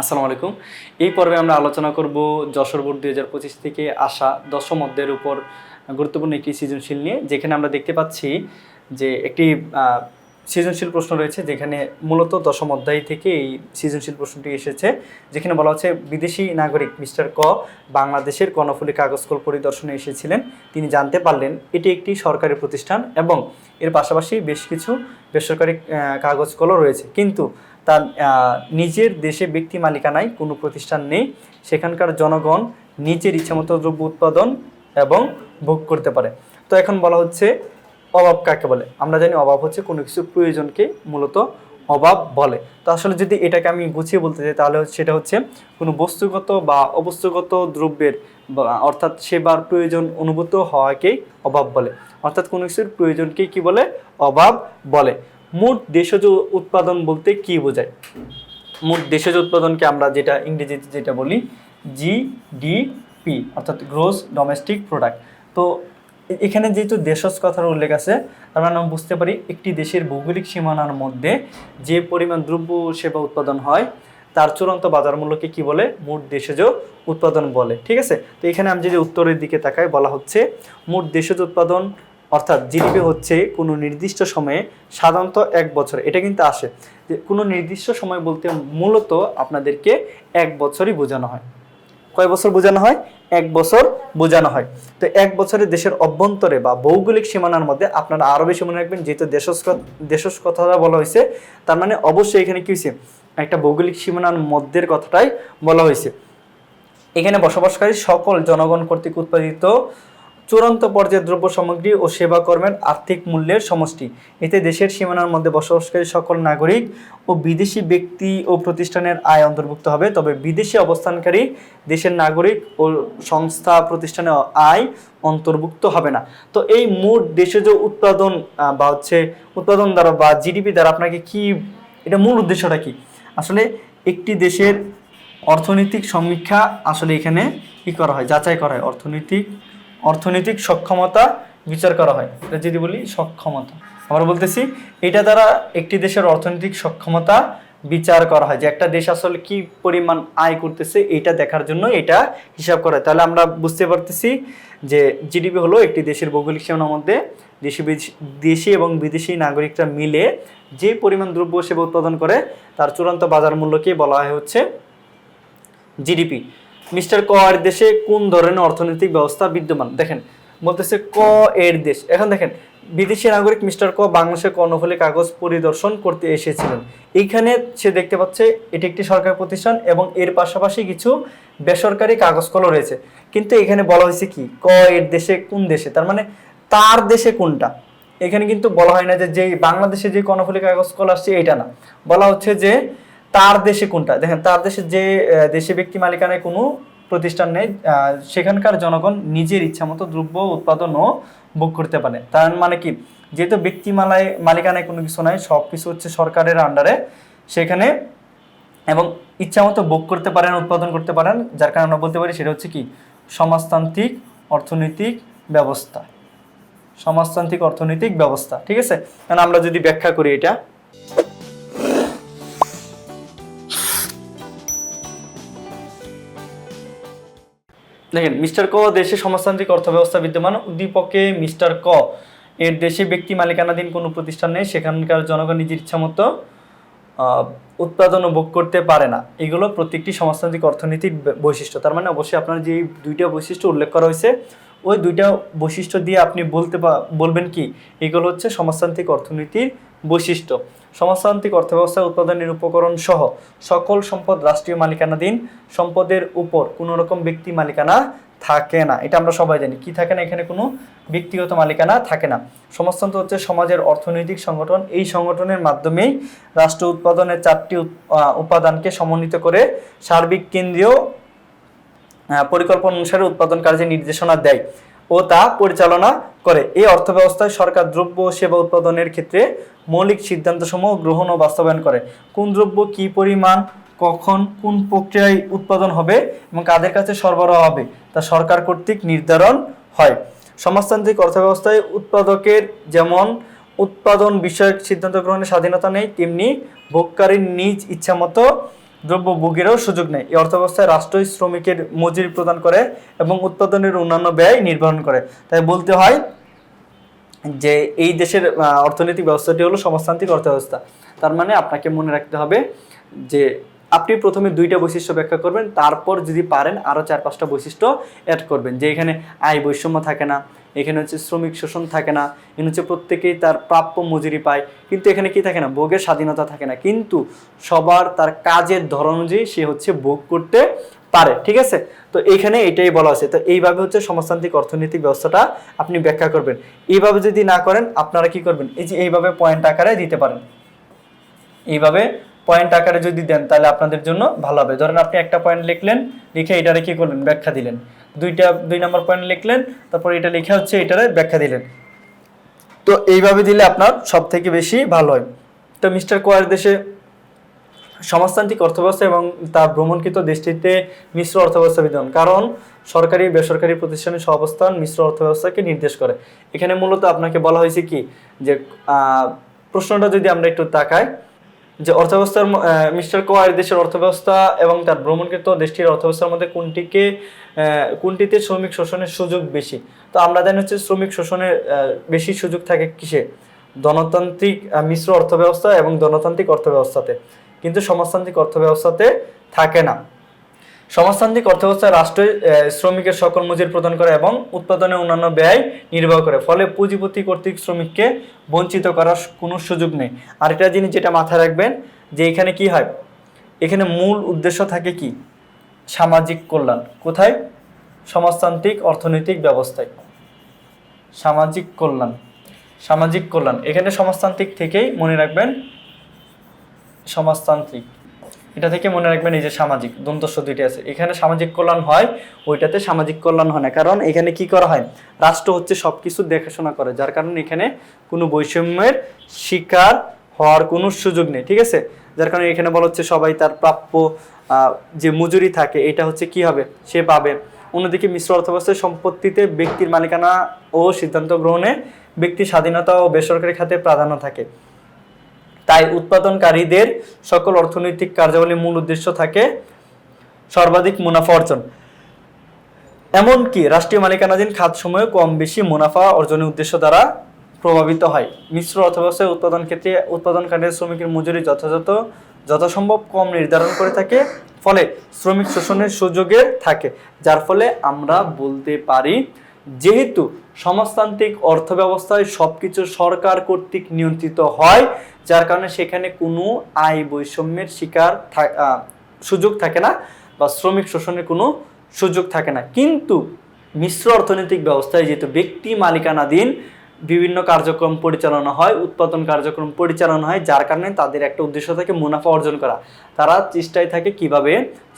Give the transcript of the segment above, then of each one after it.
আসসালামু আলাইকুম। এই পর্বে আমরা আলোচনা করব যশোর বোর্ড দুই হাজার পঁচিশ থেকে আসা দশম অধ্যায়ের উপর গুরুত্বপূর্ণ একটি সৃজনশীল নিয়ে যেখানে আমরা দেখতে পাচ্ছি যে একটি সৃজনশীল প্রশ্ন রয়েছে যেখানে মূলত দশম অধ্যায় থেকে এই সৃজনশীল প্রশ্নটি এসেছে যেখানে বলা হচ্ছে বিদেশি নাগরিক মিস্টার ক বাংলাদেশের কর্ণফুলী কাগজকল পরিদর্শনে এসেছিলেন। তিনি জানতে পারলেন এটি একটি সরকারি প্রতিষ্ঠান এবং এর পাশাপাশি বেশ কিছু বেসরকারি আহ, কাগজ কলও রয়েছে। কিন্তু তার নিজের দেশে ব্যক্তি মালিকানায় কোনো প্রতিষ্ঠান নেই। সেখানকার জনগণ নিজের ইচ্ছামতো দ্রব্য উৎপাদন এবং ভোগ করতে পারে। তো এখন বলা হচ্ছে অভাব কাকে বলে? আমরা জানি অভাব হচ্ছে কোনো কিছু প্রয়োজনকে মূলত অভাব বলে। তো আসলে যদি এটাকে আমি গুছিয়ে বলতে চাই, তাহলে সেটা হচ্ছে কোনো বস্তুগত বা অবস্তুগত দ্রব্যের অর্থাৎ সেবার প্রয়োজন অনুভূত হওয়াকেই অভাব বলে। অর্থাৎ কোনো কিছুর প্রয়োজনকেই কি বলে? অভাব বলে। মোট দেশজ উৎপাদন বলতে কি বোঝায়? মোট দেশজ উৎপাদনকে আমরা যেটা ইংরেজিতে যেটা বলি জিডিপি অর্থাৎ গ্রোস ডোমেস্টিক প্রোডাক্ট তো এখানে যেহেতু দেশজ কথার উল্লেখ আছে তার মানে আমরা বুঝতে পারি একটি দেশের ভৌগোলিক সীমানার মধ্যে যে পরিমাণ দ্রব্য সেবা উৎপাদন হয়, তার চূড়ান্ত বাজার মূল্যকে কি বলে? মোট দেশজ উৎপাদন বলে। ঠিক আছে? তো এখানে আমি যদি উত্তরের দিকে তাকাই, বলা হচ্ছে মোট দেশজ উৎপাদন অর্থাৎ জিডিপি হচ্ছে কোনো নির্দিষ্ট সময়ে সাধারণত এক বছর। এটা কিন্তু আসে যে কোনো নির্দিষ্ট সময় বলতে মূলত আপনাদেরকে এক বছরই বোঝানো হয়। কয় বছর বোঝানো হয়? এক বছর বোঝানো হয়। তো এক বছরে দেশের অভ্যন্তরে বা ভৌগোলিক সীমানার মধ্যে আপনারা আরও বেশি মনে রাখবেন, যেহেতু দেশজ কথাটা বলা হয়েছে, তার মানে অবশ্যই এখানে কী হয়েছে? একটা ভৌগোলিক সীমানার মধ্যের কথাটাই বলা হয়েছে। এখানে বসবাসকারী সকল জনগণ কর্তৃক উৎপাদিত চূড়ান্ত পর্যায়ের দ্রব্য সামগ্রী ও সেবা কর্মের আর্থিক মূল্যের সমষ্টি। এতে দেশের সীমানার মধ্যে বসবাসকারী সকল নাগরিক ও বিদেশি ব্যক্তি ও প্রতিষ্ঠানের আয় অন্তর্ভুক্ত হবে। তবে বিদেশি অবস্থানকারী দেশের নাগরিক ও সংস্থা প্রতিষ্ঠানের আয় অন্তর্ভুক্ত হবে না। তো এই মোট দেশজ উৎপাদন বা হচ্ছে উৎপাদন দ্বারা বা জিডিপি দ্বারা আপনাকে কি, এটা মূল উদ্দেশ্যটা কি? আসলে একটি দেশের অর্থনৈতিক সমীক্ষা আসলে এখানে কি করা হয়? যাচাই করা হয়। অর্থনৈতিক অর্থনৈতিক সক্ষমতা বিচার করা হয়। এটা যদি বলি, সক্ষমতা। আবার বলতেছি, এটা দ্বারা একটি দেশের অর্থনৈতিক সক্ষমতা বিচার করা হয়। যে একটা দেশ আসলে কি পরিমাণ আয় করতেছে, এটা দেখার জন্য এটা হিসাব করা হয়। তাহলে আমরা বুঝতে পারতেছি যে জিডিপি হলো একটি দেশের ভৌগোলিক সীমানার মধ্যে দেশি দেশি এবং বিদেশি নাগরিকরা মিলে যে পরিমাণ দ্রব্য সেবা উৎপাদন করে, তার চূড়ান্ত বাজার মূল্যকে বলা হয় হচ্ছে জিডিপি। মিস্টার ক এর দেশে কোন ধরনের অর্থনৈতিক ব্যবস্থা বিদ্যমান? দেখেন, বলতেছে ক এর দেশ। এখন দেখেন, বিদেশি নাগরিক মিস্টার ক বাংলাদেশের কর্ণফুলী কাগজ পরিদর্শন করতে এসেছিলেন। এইখানে সে দেখতে পাচ্ছে, এটি একটি সরকারি প্রতিষ্ঠান এবং এর পাশাপাশি কিছু বেসরকারি কাগজ কলও রয়েছে। কিন্তু এখানে বলা হয়েছে কি, ক এর দেশে কোন দেশে? তার মানে তার দেশে কোনটা? এখানে কিন্তু বলা হয় না যে, যেই বাংলাদেশে যে কর্ণফুলী কাগজ কল আসছে এটা না। বলা হচ্ছে যে তার দেশে কোনটা? দেখেন, তার দেশে যে দেশে ব্যক্তি মালিকানায় কোনো প্রতিষ্ঠান নেই সেখানকার জনগণ নিজের ইচ্ছা মতো দ্রব্য উৎপাদন ও ভোগ করতে পারে। তার মানে কি? যেহেতু ব্যক্তি মালায় মালিকানায় কোনো কিছু নাই, সব কিছু হচ্ছে সরকারের আন্ডারে সেখানে এবং ইচ্ছা মতো ভোগ করতে পারেন, উৎপাদন করতে পারেন, যার কারণে আমরা বলতে পারি সেটা হচ্ছে কি? সমাজতান্ত্রিক, অর্থনৈতিক ব্যবস্থা। সমাজতান্ত্রিক, অর্থনৈতিক ব্যবস্থা, ঠিক আছে? কারণ আমরা যদি ব্যাখ্যা করি এটা। দেখেন, মিস্টার ক দেশে সমাজতান্ত্রিক অর্থব্যবস্থা বিদ্যমান। উদ্দীপকে মিস্টার ক এর দেশে ব্যক্তি মালিকানাধীন কোনো প্রতিষ্ঠান নেই। সেখানকার জনগণ নিজের ইচ্ছা মতো উৎপাদন ভোগ করতে পারে না। এগুলো প্রত্যেকটি সমাজতান্ত্রিক অর্থনীতির বৈশিষ্ট্য। তার মানে অবশ্যই আপনার যে দুইটা বৈশিষ্ট্য উল্লেখ করা হয়েছে, ওই দুইটা বৈশিষ্ট্য দিয়ে আপনি বলতে বলবেন কি? এগুলো হচ্ছে সমাজতান্ত্রিক অর্থনীতির বৈশিষ্ট্য। সমাজতান্ত্রিক অর্থব্যবস্থা উৎপাদনের উপকরণ সহ সকল সম্পদ রাষ্ট্রীয় মালিকানাধীন সম্পদের উপর কোনো রকম ব্যক্তি মালিকানা থাকে না। এটা আমরা সবাই জানি। কি থাকে না? এখানে কোনো ব্যক্তিগত মালিকানা থাকে না। সমাজতন্ত্র হচ্ছে সমাজের অর্থনৈতিক সংগঠন। এই সংগঠনের মাধ্যমেই রাষ্ট্র উৎপাদনের চারটি উপাদানকে সমন্বিত করে সার্বিক কেন্দ্রীয় পরিকল্পনা অনুসারে উৎপাদন কার্যে নির্দেশনা দেয়। ও তা পরিচালনা করে। এই অর্থব্যবস্থায় সরকার দ্রব্য সেবা উৎপাদনের ক্ষেত্রে মৌলিক সিদ্ধান্তসমূহ গ্রহণ ও বাস্তবায়ন করে। কোন দ্রব্য কি পরিমাণ, কখন, কোন প্রক্রিয়ায় উৎপাদন হবে এবং কাদের কাছে সরবরাহ হবে তা সরকার কর্তৃক নির্ধারণ হয়। সমাজতান্ত্রিক অর্থব্যবস্থায় উৎপাদকের যেমন উৎপাদন বিষয়ক সিদ্ধান্ত গ্রহণের স্বাধীনতা নেই, তেমনি ভোগকারীর নিজ ইচ্ছামতো দ্রব্য ভোগেরও সুযোগ নেই। এই অর্থব্যবস্থায় রাষ্ট্রই শ্রমিকের মজুরি প্রদান করে এবং উৎপাদনের অন্যান্য ব্যয় নির্বাহন করে। তাই বলতে হয় যে এই দেশের অর্থনৈতিক ব্যবস্থাটি হলো সমাজতান্ত্রিক অর্থব্যবস্থা। তার মানে আপনাকে মনে রাখতে হবে যে আপনি প্রথমে দুইটা বৈশিষ্ট্য ব্যাখ্যা করবেন, তারপর যদি পারেন আরও চার পাঁচটা বৈশিষ্ট্য অ্যাড করবেন। যে এখানে আয় বৈষম্য থাকে না এখানে হচ্ছে শ্রমিক শোষণ থাকে না, এখানে হচ্ছে প্রত্যেকেই তার প্রাপ্য মজুরি পায়, কিন্তু এখানে কি থাকে না, ভোগের স্বাধীনতা থাকে না, কিন্তু সবার তার কাজের ধরন অনুযায়ী সে হচ্ছে ভোগ করতে পারে, ঠিক আছে? তো এইখানে এটাই বলা আছে তো এইভাবে হচ্ছে সমাজতান্ত্রিক অর্থনৈতিক ব্যবস্থাটা আপনি ব্যাখ্যা করবেন। এইভাবে যদি না করেন, আপনারা কি করবেন? এই যে এইভাবে পয়েন্ট আকারে দিতে পারেন। এইভাবে পয়েন্ট আকারে যদি দেন, তাহলে আপনাদের জন্য ভালো হবে। ধরেন আপনি একটা পয়েন্ট লিখলেন, লিখে এটারে কি করলেন? ব্যাখ্যা দিলেন। দুইটা, দুই নম্বর পয়েন্ট লিখলেন, তারপর এটা লিখে হচ্ছে এটারে ব্যাখ্যা দিলেন। তো এইভাবে দিলে আপনার সব থেকে বেশি ভালো হয়। তো মিস্টার কোয়ার দেশে সমাজতান্ত্রিক অর্থব্যবস্থা এবং তার ভ্রমণকৃত দেশটিতে মিশ্র অর্থব্যবস্থা বিধান কারণ সরকারি, বেসরকারি প্রতিষ্ঠানের সহাবস্থান মিশ্র অর্থব্যবস্থাকে নির্দেশ করে। এখানে মূলত আপনাকে বলা হয়েছে কি? যে প্রশ্নটা যদি আমরা একটু তাকাই যে অর্থব্যবস্থার মিস্টার কোয়ার দেশের অর্থব্যবস্থা এবং তার ভ্রমণকৃত দেশটির অর্থব্যবস্থার মধ্যে কোনটিকে কোনটিতে শ্রমিক শোষণের সুযোগ বেশি? তো আমরা জানি হচ্ছে শ্রমিক শোষণের বেশি সুযোগ থাকে কিসে? ধনতান্ত্রিক মিশ্র অর্থব্যবস্থা এবং ধনতান্ত্রিক অর্থব্যবস্থাতে। কিন্তু সমাজতান্ত্রিক অর্থব্যবস্থাতে থাকে না। সমাজতান্ত্রিক অর্থব্যবস্থা রাষ্ট্র শ্রমিকের সকল মজুরি প্রদান করে এবং উৎপাদনের অন্যান্য ব্যয় নির্বাহ করে, ফলে পুঁজিপতি কর্তৃক শ্রমিককে বঞ্চিত করার কোনো সুযোগ নেই। আর একটা জিনিস যেটা মাথায় রাখবেন যে এখানে কি হয়? এখানে মূল উদ্দেশ্য থাকে কি? সামাজিক কল্যাণ। কোথায়? সমাজতান্ত্রিক অর্থনৈতিক ব্যবস্থায়। সামাজিক কল্যাণ। সামাজিক কল্যাণ। এখানে সমাজতান্ত্রিক থেকেই মনে রাখবেন সমাজতান্ত্রিক। এটা থেকে মনে রাখবেন এই যে সামাজিক দন্তস্ব দুইটা আছে। এখানে সামাজিক কল্যাণ হয়, ওইটাতে সামাজিক কল্যাণ হয় না। কারণ এখানে কি করা হয়? রাষ্ট্র হচ্ছে সব কিছু দেখাশোনা করে, যার কারণে এখানে কোনো বৈষম্যের শিকার হওয়ার কোনো সুযোগ নেই, ঠিক আছে? যার কারণে এখানে বলা হচ্ছে সবাই তার প্রাপ্য যে মজুরি থাকে, এটা হচ্ছে কি হবে? সে পাবে। অন্যদিকে মিশ্র অর্থব্যবস্থায় সম্পত্তিতে ব্যক্তির মালিকানা ও সিদ্ধান্ত গ্রহণে ব্যক্তির স্বাধীনতা ও বেসরকারি খাতে প্রাধান্য থাকে। তাই উৎপাদনকারীদের সকল অর্থনৈতিক কার্যাবলীর মূল উদ্দেশ্য থাকে সর্বাধিক মুনাফা অর্জন। এমনকি রাষ্ট্রীয় মালিকানাধীন খাত খাতসমূহে কম বেশি মুনাফা অর্জনের উদ্দেশ্য দ্বারা প্রভাবিত হয়। মিশ্র অর্থব্যবস্থায় উৎপাদন ক্ষেত্রে উৎপাদনকারী শ্রমিকের মজুরি যথাযথ, যথাসম্ভব কম নির্ধারণ করে থাকে, ফলে শ্রমিক শোষণের সুযোগে থাকে, যার ফলে আমরা বলতে পারি যেহেতু সমাজতান্ত্রিক অর্থ অর্থব্যবস্থায় সবকিছু সরকার কর্তৃক নিয়ন্ত্রিত হয়, যার কারণে সেখানে কোনো আয় বৈষম্যের শিকার সুযোগ থাকে না বা শ্রমিক শোষণের কোনো সুযোগ থাকে না। কিন্তু মিশ্র অর্থনৈতিক ব্যবস্থায় যেহেতু ব্যক্তি মালিকানাধীন বিভিন্ন কার্যক্রম পরিচালনা হয়, উৎপাদন কার্যক্রম পরিচালনা হয়, যার কারণে তাদের একটা উদ্দেশ্য থাকে মুনাফা অর্জন করা। তারা চেষ্টায় থাকে কীভাবে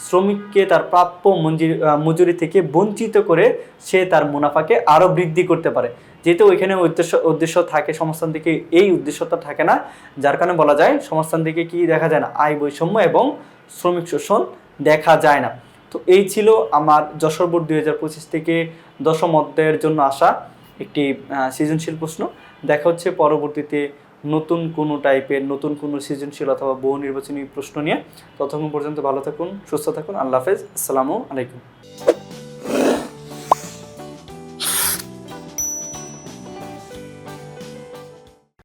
শ্রমিককে তার প্রাপ্য মঞ্জুরি মজুরি থেকে বঞ্চিত করে সে তার মুনাফাকে আরও বৃদ্ধি করতে পারে। যেহেতু ওইখানে উদ্দেশ্য উদ্দেশ্য থাকে সংস্থান থেকে, এই উদ্দেশ্যটা থাকে না, যার কারণে বলা যায় সংস্থান থেকে কি দেখা যায় না, আয় বৈষম্য এবং শ্রমিক শোষণ দেখা যায় না। তো এই ছিল আমার যশোর বোর্ড দুই হাজার পঁচিশ থেকে দশম অধ্যায়ের জন্য আসা একটি সৃজনশীল প্রশ্ন। দেখা হচ্ছে পরবর্তীতে নতুন কোনো টাইপের নতুন কোনো সৃজনশীল অথবা বহু নির্বাচনী প্রশ্ন নিয়ে। ততক্ষণ পর্যন্ত ভালো থাকুন, সুস্থ থাকুন, আল্লাহ হাফেজ, আসসালামু আলাইকুম।